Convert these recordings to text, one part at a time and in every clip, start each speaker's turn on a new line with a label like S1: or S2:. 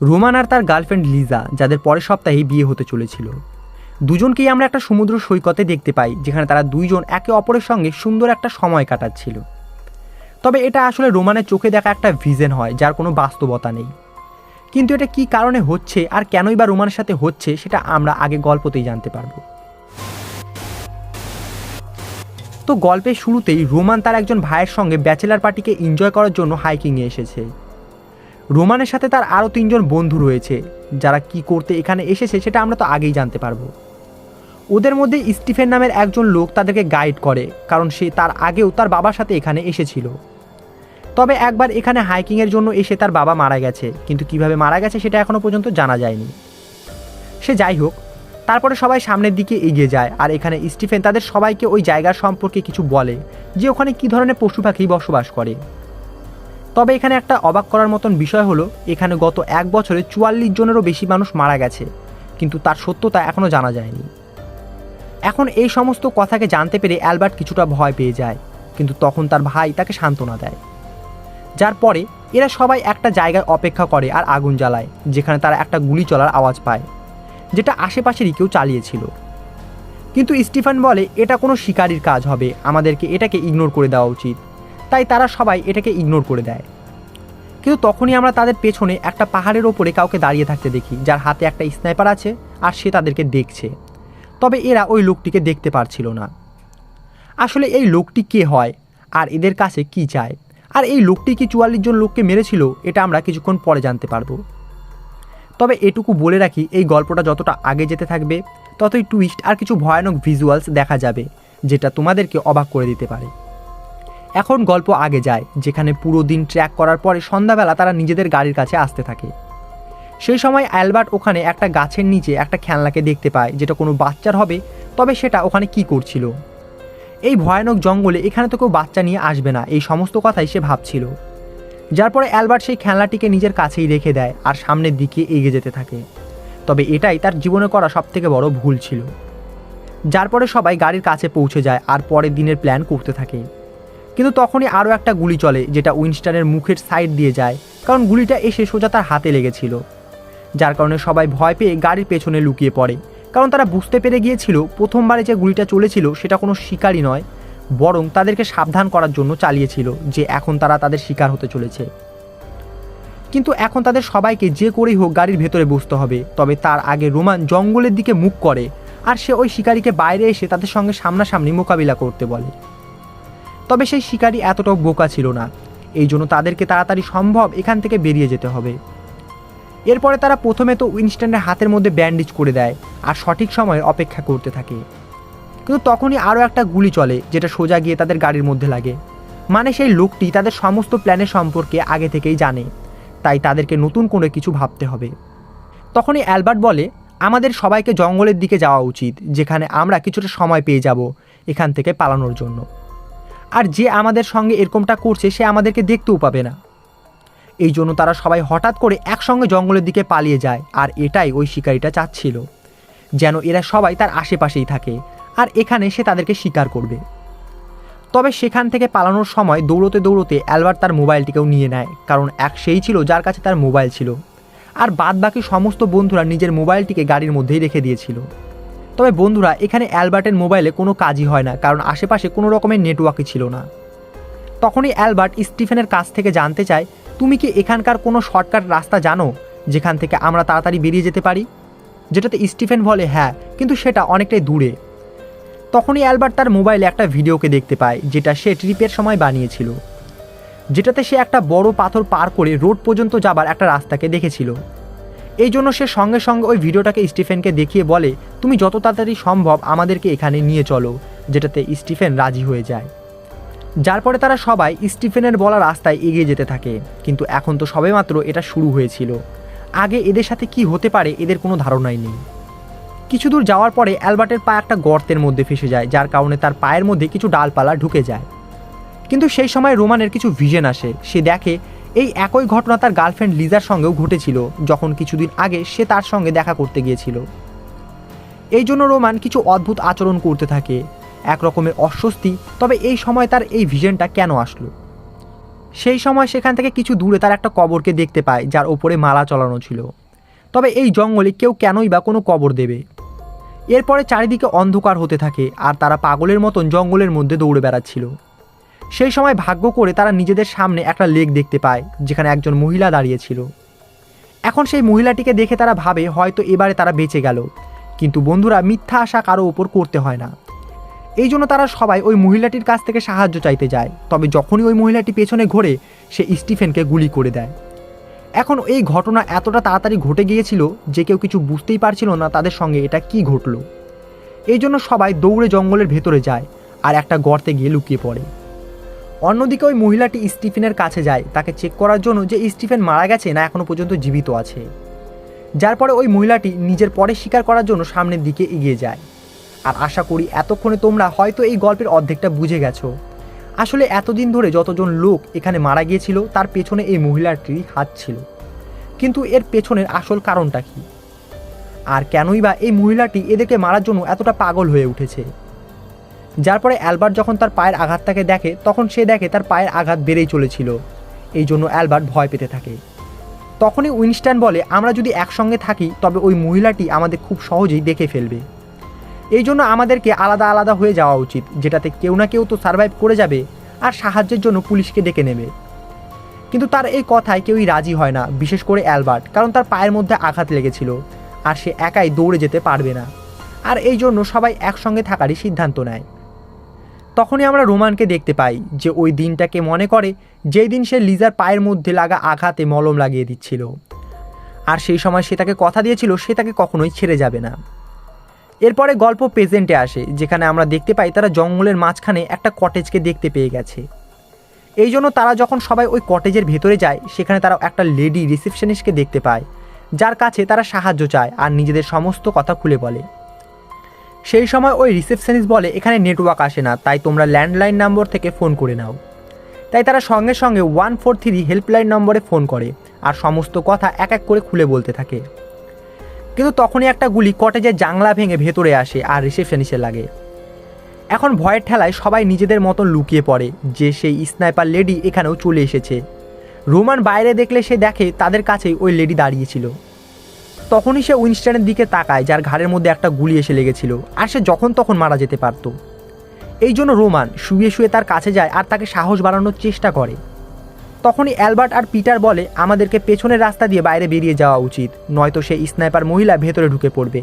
S1: Roman আর তার girlfriend Liza, যাদের পরের সপ্তাহেই বিয়ে হতে চলেছিল। দুজনকেই আমরা একটা সমুদ্র সৈকতে দেখতে পাই, যেখানে তারা দুইজন একে অপরের সঙ্গে সুন্দর একটা সময় কাটাচ্ছিল। তবে এটা আসলে রোমানের চোখে দেখা একটা ভিজেন হয়, যার কোনো বাস্তবতা নেই। কিন্তু এটা কি কারণে হচ্ছে আর কেনই বা রোমানের সাথে হচ্ছে, সেটা আমরা আগে গল্পতেই জানতে পারব। তো গল্পের শুরুতেই রোমান তার একজন ভাইয়ের সঙ্গে ব্যাচেলার পার্টিকে এনজয় করার জন্য হাইকিংয়ে এসেছে। রোমানের সাথে তার আরও তিনজন বন্ধু রয়েছে, যারা কি করতে এখানে এসেছে সেটা আমরা তো আগেই জানতে পারব। ওদের মধ্যে স্টিফেন নামের একজন লোক তাদেরকে গাইড করে, কারণ সে তার আগেও তার বাবার সাথে এখানে এসেছিল। তবে একবার এখানে হাইকিংয়ের জন্য এসে তার বাবা মারা গেছে, কিন্তু কীভাবে মারা গেছে সেটা এখনও পর্যন্ত জানা যায়নি। সে যাই হোক, তারপরে সবাই সামনের দিকে এগিয়ে যায়, আর এখানে স্টিফেন তাদের সবাইকে ওই জায়গার সম্পর্কে কিছু বলে, যে ওখানে কী ধরনের পশু পাখি বসবাস করে। তবে এখানে একটা অবাক করার মতন বিষয় হলো, এখানে গত এক বছরে চুয়াল্লিশ জনেরও বেশি মানুষ মারা গেছে, কিন্তু তার সত্যতা এখনও জানা যায়নি। এখন এই সমস্ত কথাকে জানতে পেরে অ্যালবার্ট কিছুটা ভয় পেয়ে যায়, কিন্তু তখন তার ভাই তাকে সান্ত্বনা দেয়। যার পরে এরা সবাই একটা জায়গায় অপেক্ষা করে আর আগুন জ্বালায়, যেখানে তারা একটা গুলি চলার আওয়াজ পায়, যেটা আশেপাশেরই কেউ চালিয়েছিল। কিন্তু স্টিফান বলে, এটা কোনো শিকারির কাজ হবে, আমাদেরকে এটাকে ইগনোর করে দেওয়া উচিত। তাই তারা সবাই এটাকে ইগনোর করে দেয়। কিন্তু তখনই আমরা তাদের পেছনে একটা পাহাড়ের ওপরে কাউকে দাঁড়িয়ে থাকতে দেখি, যার হাতে একটা স্নাইপার আছে আর সে তাদেরকে দেখছে। তবে এরা ওই লোকটিকে দেখতে পারছিল না। আসলে এই লোকটি কে হয় আর এদের কাছে কি চায়? আর এই লোকটি কি চুয়াল্লিশ জন লোককে মেরেছিল, এটা আমরা কিছুক্ষণ পরে জানতে পারব। তবে এটুকু বলে রাখি, এই গল্পটা যতটা আগে যেতে থাকবে, ততই টুইস্ট আর কিছু ভয়ানক ভিজুয়ালস দেখা যাবে, যেটা তোমাদেরকে অবাক করে দিতে পারে। এখন গল্প আগে যায়, যেখানে পুরো দিন ট্র্যাক করার পরে সন্ধ্যাবেলা তারা নিজেদের গাড়ির কাছে আসতে থাকে। সেই সময় অ্যালবার্ট ওখানে একটা গাছের নিচে একটা খেলনাকে দেখতে পায়, যেটা কোনো বাচ্চার হবে, তবে সেটা ওখানে কি করছিল? এই ভয়ানক জঙ্গলে এখানে তো কেউ বাচ্চা নিয়ে আসবে না, এই সমস্ত কথাই সে ভাবছিল। যার পরে অ্যালবার্ট সেই খেলনাটিকে নিজের কাছেই রেখে দেয় আর সামনের দিকে এগিয়ে যেতে থাকে। তবে এটাই তার জীবনে করা সবথেকে বড় ভুল ছিল। যার পরে সবাই গাড়ির কাছে পৌঁছে যায় আর পরের দিনের প্ল্যান করতে থাকে। কিন্তু তখনই আরও একটা গুলি চলে, যেটা উইনস্টানের মুখের সাইড দিয়ে যায়, কারণ গুলিটা এসে সোজা তার হাতে লেগেছিল। যার কারণে সবাই ভয় পেয়ে গাড়ির পেছনে লুকিয়ে পড়ে। কারণ তারা বুঝতে পেরে গিয়েছিল, প্রথমবারে যে গুলিটা চলেছিল সেটা কোনো শিকারই নয়, বরং তাদেরকে সাবধান করার জন্য চালিয়েছিল, যে এখন তারা তাদের শিকার হতে চলেছে। কিন্তু এখন তাদের সবাইকে যে করেই হোক গাড়ির ভেতরে বসতে হবে, তবে তার আগে রোমান জঙ্গলের দিকে মুখ করে, আর সে ওই শিকারীকে বাইরে এসে তাদের সঙ্গে সামনাসামনি মোকাবিলা করতে বলে। তবে সেই শিকারী এতটাও বোকা ছিল না। এই জন্য তাদেরকে তাড়াতাড়ি সম্ভব এখান থেকে বেরিয়ে যেতে হবে। এরপরে তারা প্রথমে তো উইনস্টনের হাতের মধ্যে ব্যান্ডেজ করে দেয় আর সঠিক সময়ে অপেক্ষা করতে থাকে। কিন্তু তখনই আরও একটা গুলি চলে, যেটা সোজা গিয়ে তাদের গাড়ির মধ্যে লাগে। মানে সেই লোকটি তাদের সমস্ত প্ল্যানের সম্পর্কে আগে থেকেই জানে, তাই তাদেরকে নতুন করে কিছু ভাবতে হবে। তখনই অ্যালবার্ট বলে, আমাদের সবাইকে জঙ্গলের দিকে যাওয়া উচিত, যেখানে আমরা কিছুটা সময় পেয়ে যাব, এখান থেকে পালানোর জন্য। আর যে আমাদের সঙ্গে এরকমটা করছে, সে আমাদেরকে দেখতেও পাবে না। এই জন্য তারা সবাই হঠাৎ করে একসঙ্গে জঙ্গলের দিকে পালিয়ে যায়, আর এটাই ওই শিকারিটা চাচ্ছিল, যেন এরা সবাই তার আশেপাশেই থাকে, আর এখানে সে তাদেরকে শিকার করবে। তবে সেখান থেকে পালানোর সময় দৌড়তে দৌড়তে অ্যালবার্ট তার মোবাইলটিকেও নিয়ে নেয়, কারণ এক সেই ছিল যার কাছে তার মোবাইল ছিল, আর বাদ বাকি সমস্ত বন্ধুরা নিজের মোবাইলটিকে গাড়ির মধ্যেই রেখে দিয়েছিল। তবে বন্ধুরা, এখানে অ্যালবার্টের মোবাইলে কোনো কাজই হয় না, কারণ আশেপাশে কোনো রকমের নেটওয়ার্কই ছিল না। তখনই অ্যালবার্ট স্টিফেনের কাছ থেকে জানতে চায়, তুমি কি এখানকার কোনো শর্টকাট রাস্তা জানো, যেখান থেকে আমরা তাড়াতাড়ি বেরিয়ে যেতে পারি? যেটাতে স্টিফেন বলে হ্যাঁ কিন্তু সেটা অনেকটাই দূরে। তখনই অ্যালবার্ট তার মোবাইলে একটা ভিডিওকে দেখতে পায়, যেটা সে ট্রিপের সময় বানিয়েছিল। যেটাতে সে একটা বড় পাথর পার করে রোড পর্যন্ত যাবার একটা রাস্তাকে দেখেছিল। এই জন্য সে সঙ্গে সঙ্গে ওই ভিডিওটাকে স্টিফেনকে দেখিয়ে বলে, তুমি যত তাড়াতাড়ি সম্ভব আমাদেরকে এখানে নিয়ে চলো, যেটাতে স্টিফেন রাজি হয়ে যায়। যার পরে তারা সবাই স্টিফেনের বলা রাস্তায় এগিয়ে যেতে থাকে, কিন্তু এখন তো সবেমাত্র এটা শুরু হয়েছিল। আগে এদের সাথে কি হতে পারে এদের কোনো ধারণাই নেই। কিছু দূর যাওয়ার পরে অ্যালবার্টের পা একটা গর্তের মধ্যে ফেসে যায়, যার কারণে তার পায়ের মধ্যে কিছু ডালপালা ঢুকে যায়। কিন্তু সেই সময় রোমানের কিছু ভিশন আসে, সে দেখে এই একই ঘটনা তার গার্লফ্রেন্ড লিজার সঙ্গেও ঘটেছিল, যখন কিছুদিন আগে সে তার সঙ্গে দেখা করতে গিয়েছিল। এই জন্য রোমান কিছু অদ্ভুত আচরণ করতে থাকে এক রকমের অস্বস্তি, তবে এই সময় তার এই ভিশনটা কেন আসলো? সেই সময় সেখান থেকে কিছু দূরে তার একটা কবরকে দেখতে পায়, যার ওপরে মালা চলানো ছিল। তবে এই জঙ্গলে কেউ কেনই বা কোনো কবর দেবে। এরপরে চারিদিকে অন্ধকার হতে থাকে, আর তারা পাগলের মতন জঙ্গলের মধ্যে দৌড়ে বেড়াচ্ছিল। সেই সময় ভাগ্য করে তারা নিজেদের সামনে একটা লেক দেখতে পায়, যেখানে একজন মহিলা দাঁড়িয়েছিল এখন সেই মহিলাটিকে দেখে তারা ভাবে হয়তো এবারে তারা বেঁচে গেল, কিন্তু বন্ধুরা মিথ্যা আশা কারও ওপর করতে হয় না। এই জন্য তারা সবাই ওই মহিলাটির কাছ থেকে সাহায্য চাইতে যায়, তবে যখনই ওই মহিলাটি পেছনে ঘোরে, সে স্টিফেনকে গুলি করে দেয়। এখন এই ঘটনা এতটা তাড়াতাড়ি ঘটে গিয়েছিল যে কেউ কিছু বুঝতেই পারছিল না তাদের সঙ্গে এটা কি ঘটলো। এই জন্য সবাই দৌড়ে জঙ্গলের ভেতরে যায়, আর একটা গর্তে গিয়ে লুকিয়ে পড়ে। অন্যদিকে ওই মহিলাটি স্টিফেনের কাছে যায়। তাকে চেক করার জন্য যে স্টিফেন মারা গেছে না এখনও পর্যন্ত জীবিত আছে। যার পরে ওই মহিলাটি নিজের পরে স্বীকার করার জন্য সামনের দিকে এগিয়ে যায়। আর আশা করি এতক্ষণে তোমরা হয়তো এই গল্পের অর্ধেকটা বুঝে গেছো। আসলে এতদিন ধরে যতজন লোক এখানে মারা গিয়েছিল, তার পেছনে এই মহিলাটির হাত ছিল। কিন্তু এর পেছনের আসল কারণটা কি? আর কেনই বা এই মহিলাটি এদেরকে মারার জন্য এতটা পাগল হয়ে উঠেছে? যার পরে অ্যালবার্ট যখন তার পায়ের আঘাতটাকে দেখে, তখন সে দেখে তার পায়ের আঘাত বেড়েই চলেছিল। এই জন্য অ্যালবার্ট ভয় পেতে থাকে। তখনই উইনস্টন বলে, আমরা যদি একসঙ্গে থাকি, তবে ওই মহিলাটি আমাদের খুব সহজেই দেখে ফেলবে। এই জন্য আমাদেরকে আলাদা আলাদা হয়ে যাওয়া উচিত, যেটাতে কেউ না কেউ তো সার্ভাইভ করে যাবে আর সাহায্যের জন্য পুলিশকে ডেকে নেবে। কিন্তু তার এই কথায় কেউই রাজি হয় না, বিশেষ করে অ্যালবার্ট, কারণ তার পায়ের মধ্যে আঘাত লেগেছিল আর সে একাই দৌড়ে যেতে পারবে না। আর এই জন্য সবাই একসঙ্গে থাকারই সিদ্ধান্ত নেয়। তখনই আমরা রোমানকে দেখতে পাই যে ওই দিনটাকে মনে করে যেই দিন সে লিজার পায়ের মধ্যে লাগা আঘাতে মলম লাগিয়ে দিচ্ছিল। আর সেই সময় সে তাকে কথা দিয়েছিল, সে তাকে কখনোই ছেড়ে যাবে না। এরপরে গল্প প্রেজেন্টে আসে, যেখানে আমরা দেখতে পাই তারা জঙ্গলের মাঝখানে একটা কটেজকে দেখতে পেয়ে গেছে। এই জন্য তারা যখন সবাই ওই কটেজের ভেতরে যায়, সেখানে তারা একটা লেডি রিসেপশনিস্টকে দেখতে পায়, যার কাছে তারা সাহায্য চায় আর নিজেদের সমস্ত কথা খুলে বলে। সেই সময় ওই রিসেপশনিস্ট বলে, এখানে নেটওয়ার্ক আসে না, তাই তোমরা ল্যান্ডলাইন নম্বর থেকে ফোন করে নাও। তাই তারা সঙ্গে সঙ্গে ওয়ান ফোর থ্রি হেল্পলাইন নম্বরে ফোন করে, আর সমস্ত কথা এক এক করে খুলে বলতে থাকে। কিন্তু তখনই একটা গুলি কটেজের জাংলা ভেঙে ভেতরে আসে আর রিসেপশনিস্টে লাগে। এখন ভয়ের ঠেলায় সবাই নিজেদের মতন লুকিয়ে পড়ে যে সেই স্নাইপার লেডি এখানেও চলে এসেছে। রোমান বাইরে দেখলে সে দেখে তাদের কাছেই ওই লেডি দাঁড়িয়েছিল তখনই সে উইনস্টনের দিকে তাকায়, যার ঘাড়ের মধ্যে একটা গুলি এসে লেগেছিল, আর সে যখন তখন মারা যেতে পারত। এই জন্য রোমান শুয়ে শুয়ে তার কাছে যায় আর তাকে সাহস বাড়ানোর চেষ্টা করে। তখনই অ্যালবার্ট আর পিটার বলে, আমাদেরকে পেছনের রাস্তা দিয়ে বাইরে বেরিয়ে যাওয়া উচিত, নয়তো সে স্নাইপার মহিলা ভেতরে ঢুকে পড়বে।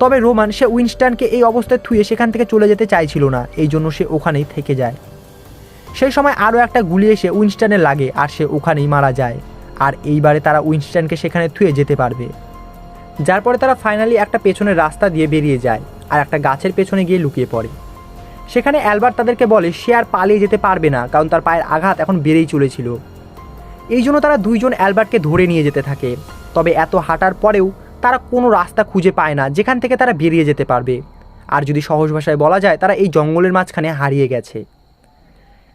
S1: তবে রোমান সে উইনস্টনকে এই অবস্থায় থুয়ে সেখান থেকে চলে যেতে চাইছিল না, এই জন্য সে ওখানেই থেকে যায়। সেই সময় আরও একটা গুলি এসে উইনস্টনে লাগে, আর সে ওখানেই মারা যায়, আর এইবারে তারা উইনস্টনকে সেখানে থুয়ে যেতে পারবে। যার পরে তারা ফাইনালি একটা পেছনের রাস্তা দিয়ে বেরিয়ে যায় আর একটা গাছের পেছনে গিয়ে লুকিয়ে পড়ে। সেখানে অ্যালবার্ট তাদেরকে বলে, সে আর পালিয়ে যেতে পারবে না, কারণ তার পায়ের আঘাত এখন বেড়েই চলেছিল। এই জন্য তারা দুইজন অ্যালবার্টকে ধরে নিয়ে যেতে থাকে। তবে এত হাঁটার পরেও তারা কোনো রাস্তা খুঁজে পায় না, যেখান থেকে তারা বেরিয়ে যেতে পারবে। আর যদি সহজ ভাষায় বলা যায়, তারা এই জঙ্গলের মাঝখানে হারিয়ে গেছে।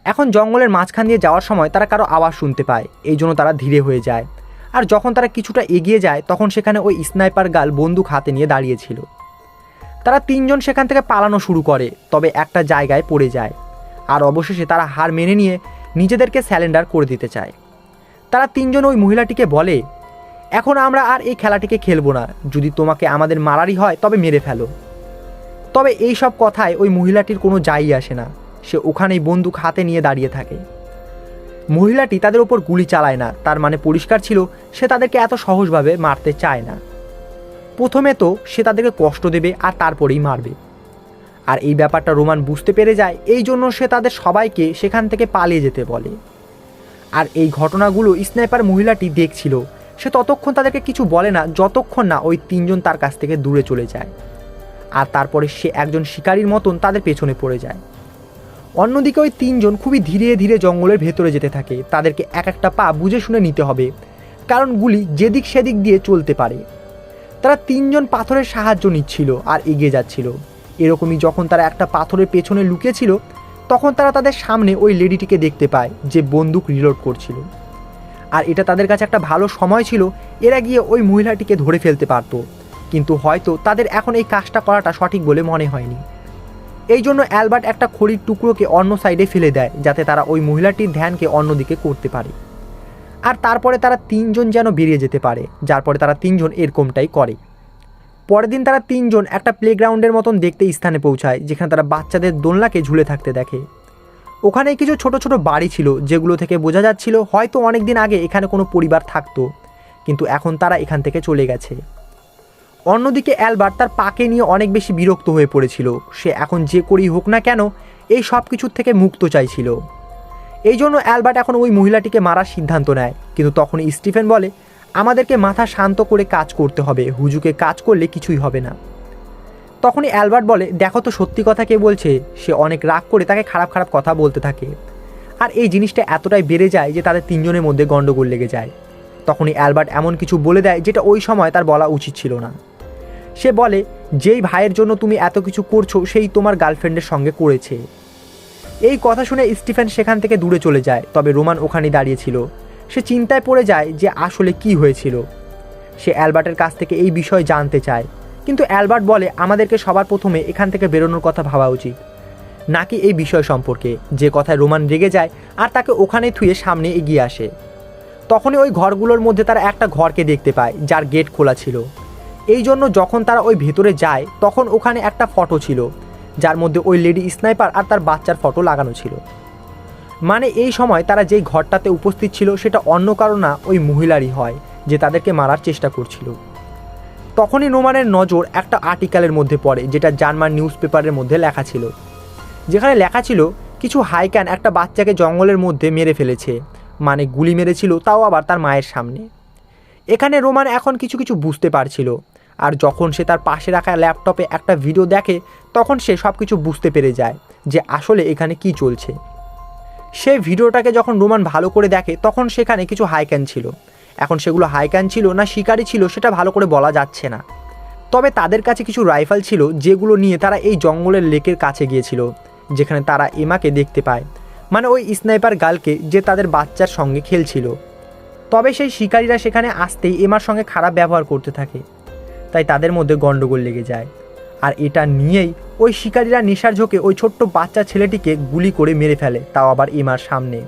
S1: এখন জঙ্গলের মাঝখান দিয়ে যাওয়ার সময় তারা কারও আওয়াজ শুনতে পায়, এই জন্য তারা ধীরে হয়ে যায়। আর যখন তারা কিছুটা এগিয়ে যায়, তখন সেখানে ওই স্নাইপার গাল বন্দুক হাতে নিয়ে দাঁড়িয়েছিল। তারা তিনজন সেখান থেকে পালানো শুরু করে, তবে একটা জায়গায় পড়ে যায়। আর অবশেষে তারা হার মেনে নিয়ে নিজেদেরকে স্যালেন্ডার করে দিতে চায়। তারা তিনজন ওই মহিলাটিকে বলে, এখন আমরা আর এই খেলাটিকে খেলব না। যদি তোমাকে আমাদের মারারই হয়, তবে মেরে ফেলো। তবে এই সব কথায় ওই মহিলাটির কোনো যাই আসে না। সে ওখানেই বন্দুক হাতে নিয়ে দাঁড়িয়ে থাকে। মহিলাটি তাদের ওপর গুলি চালায় না, তার মানে পরিষ্কার ছিল সে তাদেরকে এত সহজভাবে মারতে চায় না। প্রথমে তো সে তাদেরকে কষ্ট দেবে আর তারপরেই মারবে। আর এই ব্যাপারটা রোমান বুঝতে পেরে যায়, এই জন্য সে তাদের সবাইকে সেখান থেকে পালিয়ে যেতে বলে। আর এই ঘটনাগুলো স্নাইপার মহিলাটি দেখছিল। সে ততক্ষণ তাদেরকে কিছু বলে না, যতক্ষণ না ওই তিনজন তার কাছ থেকে দূরে চলে যায়। আর তারপরে সে একজন শিকারীর মতন তাদের পেছনে পড়ে যায়। অন্যদিকে ওই তিনজন খুবই ধীরে ধীরে জঙ্গলের ভেতরে যেতে থাকে। তাদেরকে এক একটা পা বুঝে শুনে নিতে হবে, কারণ গুলি যেদিক সেদিক দিয়ে চলতে পারে। তারা তিনজন পাথরের সাহায্য নিচ্ছিল আর এগিয়ে যাচ্ছিল। এরকমই যখন তারা একটা পাথরের পেছনে লুকিয়েছিল, তখন তারা তাদের সামনে ওই লেডিটিকে দেখতে পায়, যে বন্দুক রিলোড করছিল। আর এটা তাদের কাছে একটা ভালো সময় ছিল, এরা গিয়ে ওই মহিলাটিকে ধরে ফেলতে পারতো। কিন্তু হয়তো তাদের এখন এই কাজটা করাটা সঠিক বলে মনে হয়নি। এই জন্য অ্যালবার্ট একটা খড়ির টুকরোকে অন্য সাইডে ফেলে দেয়, যাতে তারা ওই মহিলাটির ধ্যানকে অন্যদিকে করতে পারে। আর তারপরে তারা তিনজন যেন বেরিয়ে যেতে পারে, যার পরে তারা তিনজন এরকমটাই করে। পরের দিন তারা তিনজন একটা প্লেগ্রাউন্ডের মতন দেখতে স্থানে পৌঁছায়, যেখানে তারা বাচ্চাদের দোলনাকে ঝুলে থাকতে দেখে। ওখানে কিছু ছোট ছোট বাড়ি ছিল, যেগুলো থেকে বোঝা যাচ্ছিল হয়তো অনেক দিন আগে এখানে কোনো পরিবার থাকতো, কিন্তু এখন তারা এখান থেকে চলে গেছে। অন্যদিকে অ্যালবার্ট তার পাকে নিয়ে অনেক বেশি বিরক্ত হয়ে পড়েছিল। সে এখন যে করেই হোক না কেন, এই সব কিছুর থেকে মুক্ত চাইছিল। এই জন্য অ্যালবার্ট এখন ওই মহিলাটিকে মারার সিদ্ধান্ত নেয়। কিন্তু তখনই স্টিফেন বলে, আমাদেরকে মাথা শান্ত করে কাজ করতে হবে। হুজুকে কাজ করলে কিছুই হবে না। তখনই অ্যালবার্ট বলে, দেখো তো সত্যি কথা কে বলছে। সে অনেক রাগ করে তাকে খারাপ খারাপ কথা বলতে থাকে। আর এই জিনিসটা এতটাই বেড়ে যায় যে তাদের তিনজনের মধ্যে গণ্ডগোল লেগে যায়। তখনই অ্যালবার্ট এমন কিছু বলে দেয় যেটা ওই সময় তার বলা উচিত ছিল না। সে বলে, যেই ভাইয়ের জন্য তুমি এত কিছু করছ, সেই তোমার গার্লফ্রেন্ডের সঙ্গে করেছে। এই কথা শুনে স্টিফেন সেখান থেকে দূরে চলে যায়, তবে রোমান ওখানে দাঁড়িয়েছিল সে চিন্তায় পড়ে যায় যে আসলে কি হয়েছিল। সে অ্যালবার্টের কাছ থেকে এই বিষয় জানতে চায়, কিন্তু অ্যালবার্ট বলে, আমাদেরকে সবার প্রথমে এখান থেকে বেরোনোর কথা ভাবা উচিত। নাকি এই বিষয় সম্পর্কে? যে কথায় রোমান রেগে যায় আর তাকে ওখানে থুয়ে সামনে এগিয়ে আসে। তখনই ওই ঘরগুলোর মধ্যে তারা একটা ঘরকে দেখতে পায়, যার গেট খোলা ছিল। এই জন্য যখন তারা ওই ভেতরে যায়, তখন ওখানে একটা ফটো ছিল, যার মধ্যে ওই লেডি স্নাইপার আর তার বাচ্চার ফটো লাগানো ছিল। মানে এই সময় তারা যেই ঘরটাতে উপস্থিত ছিল, সেটা অন্য কারও না, ওই মহিলারই হয়, যে তাদেরকে মারার চেষ্টা করছিল। তখনই নোমানের নজর একটা আর্টিকেলের মধ্যে পড়ে, যেটা জার্মান নিউজ পেপারের মধ্যে লেখা ছিল। যেখানে লেখা ছিল, কিছু হাইক্যান একটা বাচ্চাকে জঙ্গলের মধ্যে মেরে ফেলেছে মানে গুলি মেরেছিল, তাও আবার তার মায়ের সামনে। এখানে রোমান এখন কিছু কিছু বুঝতে পারছিল আর যখন সে তার পাশে রাখা ল্যাপটপে একটা ভিডিও দেখে, তখন সে সব কিছু বুঝতে পেরে যায় যে আসলে এখানে কি চলছে। সেই ভিডিওটাকে যখন রোমান ভালো করে দেখে, তখন সেখানে কিছু হাইক্যান ছিল। এখন সেগুলো হাইক্যান ছিল না শিকারি ছিল, সেটা ভালো করে বলা যাচ্ছে না। তবে তাদের কাছে কিছু রাইফেল ছিল, যেগুলো নিয়ে তারা এই জঙ্গলের লেকের কাছে গিয়েছিল, যেখানে তারা এমাকে দেখতে পায়। মানে ওই স্নাইপার গার্লকে যে তাদের বাচ্চার সঙ্গে খেলছিল। তবে সেই শিকারীরা সেখানে আসতেই এমার সঙ্গে খারাপ ব্যবহার করতে থাকে। তাই তাদের মধ্যে গণ্ডগোল লেগে যায়। আর এটা নিয়েই ওই শিকারীরা নেশার ঝোঁকে ওই ছোট্ট বাচ্চা ছেলেটিকে গুলি করে মেরে ফেলে, তাও আবার এমার সামনে।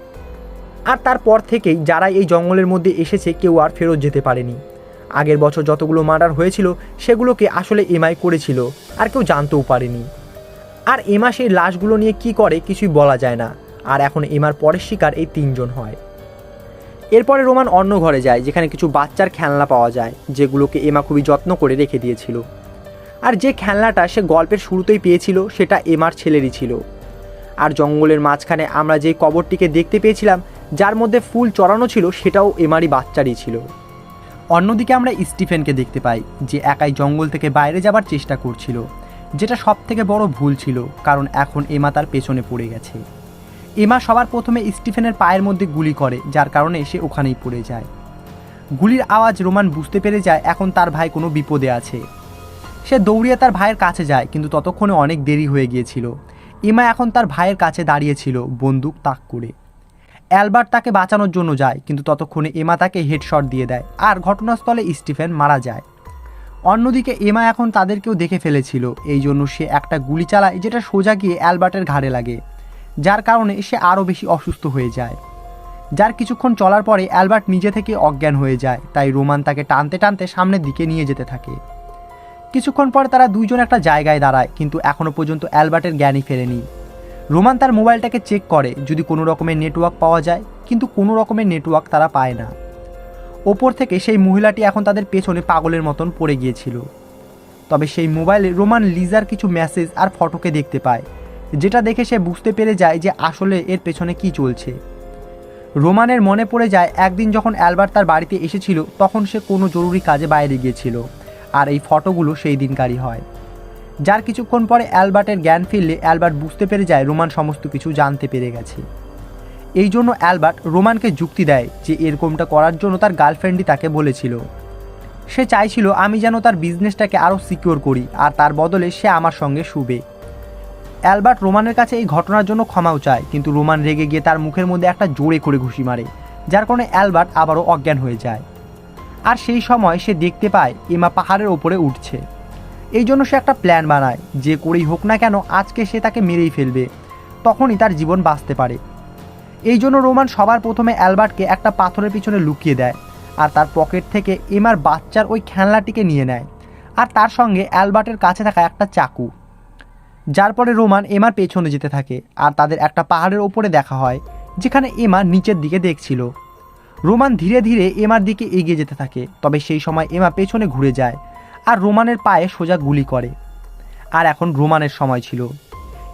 S1: আর তারপর থেকেই যারা এই জঙ্গলের মধ্যে এসেছে কেউ আর ফেরত যেতে পারেনি। আগের বছর যতগুলো মার্ডার হয়েছিল, সেগুলোকে আসলে এমআই করেছিল, আর কেউ জানতেও পারেনি। আর এমা সেই লাশগুলো নিয়ে কি করে কিছুই বলা যায় না। আর এখন এমার পরের শিকার এই তিনজন হয়। এরপরে রোমান অন্য ঘরে যায়, যেখানে কিছু বাচ্চার খেলনা পাওয়া যায়, যেগুলোকে এমা খুবই যত্ন করে রেখে দিয়েছিল। আর যে খেলনাটা সে গল্পের শুরুতেই পেয়েছিল, সেটা এমার ছেলেরই ছিল। আর জঙ্গলের মাঝখানে আমরা যে কবরটিকে দেখতে পেয়েছিলাম, যার মধ্যে ফুল চড়ানো ছিল, সেটাও এমারই বাচ্চারই ছিল। অন্যদিকে আমরা স্টিফেনকে দেখতে পাই, যে একাই জঙ্গল থেকে বাইরে যাবার চেষ্টা করছিল, যেটা সব থেকে বড় ভুল ছিল, কারণ এখন এমা তার পেছনে পড়ে গেছে। এমা সবার প্রথমে স্টিফেনের পায়ের মধ্যে গুলি করে, যার কারণে সে ওখানেই পড়ে যায়। গুলির আওয়াজ রোমান বুঝতে পেরে যায় এখন তার ভাই কোনো বিপদে আছে। সে দৌড়িয়ে তার ভাইয়ের কাছে যায়, কিন্তু ততক্ষণে অনেক দেরি হয়ে গিয়েছিল। এমা এখন তার ভাইয়ের কাছে দাঁড়িয়েছিল, বন্দুক তাক করে। অ্যালবার্ট তাকে বাঁচানোর জন্য যায়, কিন্তু ততক্ষণে এমা তাকে হেডশট দিয়ে দেয়, আর ঘটনাস্থলে স্টিফেন মারা যায়। অন্যদিকে এমা এখন তাদেরকেও দেখে ফেলেছিল, এই জন্য সে একটা গুলি চালায়, যেটা সোজা গিয়ে অ্যালবার্টের ঘাড়ে লাগে। যার কারণে সে আরও বেশি অসুস্থ হয়ে যায়। যার কিছুক্ষণ চলার পরে অ্যালবার্ট নিজে থেকে অজ্ঞান হয়ে যায়, তাই রোমান তাকে টানতে টানতে সামনের দিকে নিয়ে যেতে থাকে। কিছুক্ষণ পর তারা দুইজন একটা জায়গায় দাঁড়ায়, কিন্তু এখনও পর্যন্ত অ্যালবার্টের জ্ঞানই ফেরেনি। রোমান তার মোবাইলটাকে চেক করে, যদি কোনো রকমের নেটওয়ার্ক পাওয়া যায়, কিন্তু কোনো রকমের নেটওয়ার্ক তারা পায় না। ওপর থেকে সেই মহিলাটি এখন তাদের পেছনে পাগলের মতন পড়ে গিয়েছিল। তবে সেই মোবাইলে রোমান লিজার কিছু মেসেজ আর ফটোকে দেখতে পায়। যেটা দেখে সে বুঝতে পেরে যায় যে আসলে এর পেছনে কি চলছে। রোমানের মনে পড়ে যায়, একদিন যখন অ্যালবার্ট তার বাড়িতে এসেছিল, তখন সে কোনো জরুরি কাজে বাইরে গিয়েছিল, আর এই ফটোগুলো সেই দিনকারই হয়। যার কিছুক্ষণ পরে অ্যালবার্টের জ্ঞান ফিরলে অ্যালবার্ট বুঝতে পেরে যায় রোমান সমস্ত কিছু জানতে পেরে গেছে। এই জন্য অ্যালবার্ট রোমানকে যুক্তি দেয় যে এরকমটা করার জন্য তার গার্লফ্রেন্ডই তাকে বলেছিল। সে চাইছিল, আমি যেন তার বিজনেসটাকে আরও সিকিওর করি, আর তার বদলে সে আমার সঙ্গে শুবে। অ্যালবার্ট রোমানের কাছে এই ঘটনার জন্য ক্ষমাও চায়, কিন্তু রোমান রেগে গিয়ে তার মুখের মধ্যে একটা জোরে করে ঘুষি মারে, যার কারণে অ্যালবার্ট আবারও অজ্ঞান হয়ে যায়। আর সেই সময় সে দেখতে পায় এমা পাহাড়ের ওপরে উঠছে। এই জন্য সে একটা প্ল্যান বানায়, যে করেই হোক না কেন আজকে সে তাকে মেরেই ফেলবে, তখনই তার জীবন বাঁচতে পারে। এই জন্য রোমান সবার প্রথমে অ্যালবার্টকে একটা পাথরের পিছনে লুকিয়ে দেয়, আর তার পকেট থেকে এমার বাচ্চার ওই খেলনাটিকে নিয়ে নেয়, আর তার সঙ্গে অ্যালবার্টের কাছে থাকা একটা চাকু। যার পরে রোমান এমার পেছনে যেতে থাকে আর তাদের একটা পাহাড়ের ওপরে দেখা হয়, যেখানে এমা নিচের দিকে দেখছিল। রোমান ধীরে ধীরে এমার দিকে এগিয়ে যেতে থাকে, তবে সেই সময় এমা পেছনে ঘুরে যায় আর রোমানের পায়ে সোজা গুলি করে। আর এখন রোমানের সময় ছিল।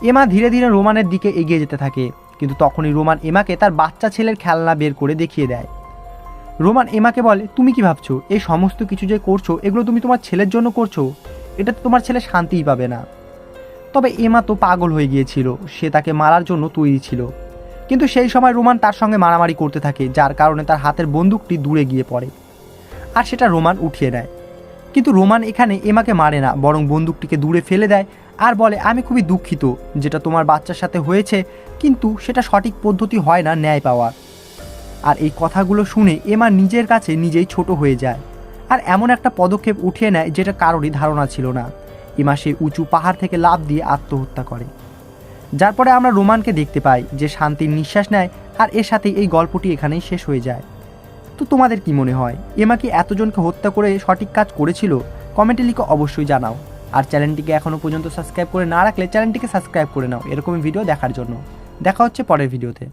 S1: এমা ধীরে ধীরে রোমানের দিকে এগিয়ে যেতে থাকে, কিন্তু তখনই রোমান এমাকে তার বাচ্চা ছেলের খেলনা বের করে দেখিয়ে দেয়। রোমান এমাকে বলে, তুমি কি ভাবছ? এই সমস্ত কিছু যে করছ, এগুলো তুমি তোমার ছেলের জন্য করছ? এটাতে তোমার ছেলে শান্তিই পাবে না। তবে এমা তো পাগল হয়ে গিয়েছিল। সে তাকে মারার জন্য তৈরি ছিল। কিন্তু সেই সময় রোমান তার সঙ্গে মারামারি করতে থাকে, যার কারণে তার হাতের বন্দুকটি দূরে গিয়ে পড়ে। আর সেটা রোমান উঠিয়ে নেয়। কিন্তু রোমান এখানে এমাকে মারে না, বরং বন্দুকটিকে দূরে ফেলে দেয় আর বলে, আমি খুবই দুঃখিত, যেটা তোমার বাচ্চার সাথে হয়েছে, কিন্তু সেটা সঠিক পদ্ধতি হয় না ন্যায় পাওয়ার। আর এই কথাগুলো শুনে এমা নিজের কাছে নিজেই ছোট হয়ে যায়। আর এমন একটা পদক্ষেপ উঠিয়ে নেয়, যেটা কারোরই ধারণা ছিল না। এমা সেই উঁচু পাহাড় থেকে লাফ দিয়ে আত্মহত্যা করে। যার পরে আমরা রোমানকে দেখতে পাই যে শান্তির নিঃশ্বাস নেয় আর এর সাথে এই গল্পটি এখানেই শেষ হয়ে যায়। তো তোমাদের কি মনে হয়, এমা কি এতজনকে হত্যা করে সঠিক কাজ করেছিল? কমেন্টে লিখে অবশ্যই জানাও। আর চ্যানেলটিকে এখনও পর্যন্ত সাবস্ক্রাইব করে না রাখলে চ্যানেলটিকে সাবস্ক্রাইব করে নাও এরকমই ভিডিও দেখার জন্য। দেখা হচ্ছে পরের ভিডিওতে।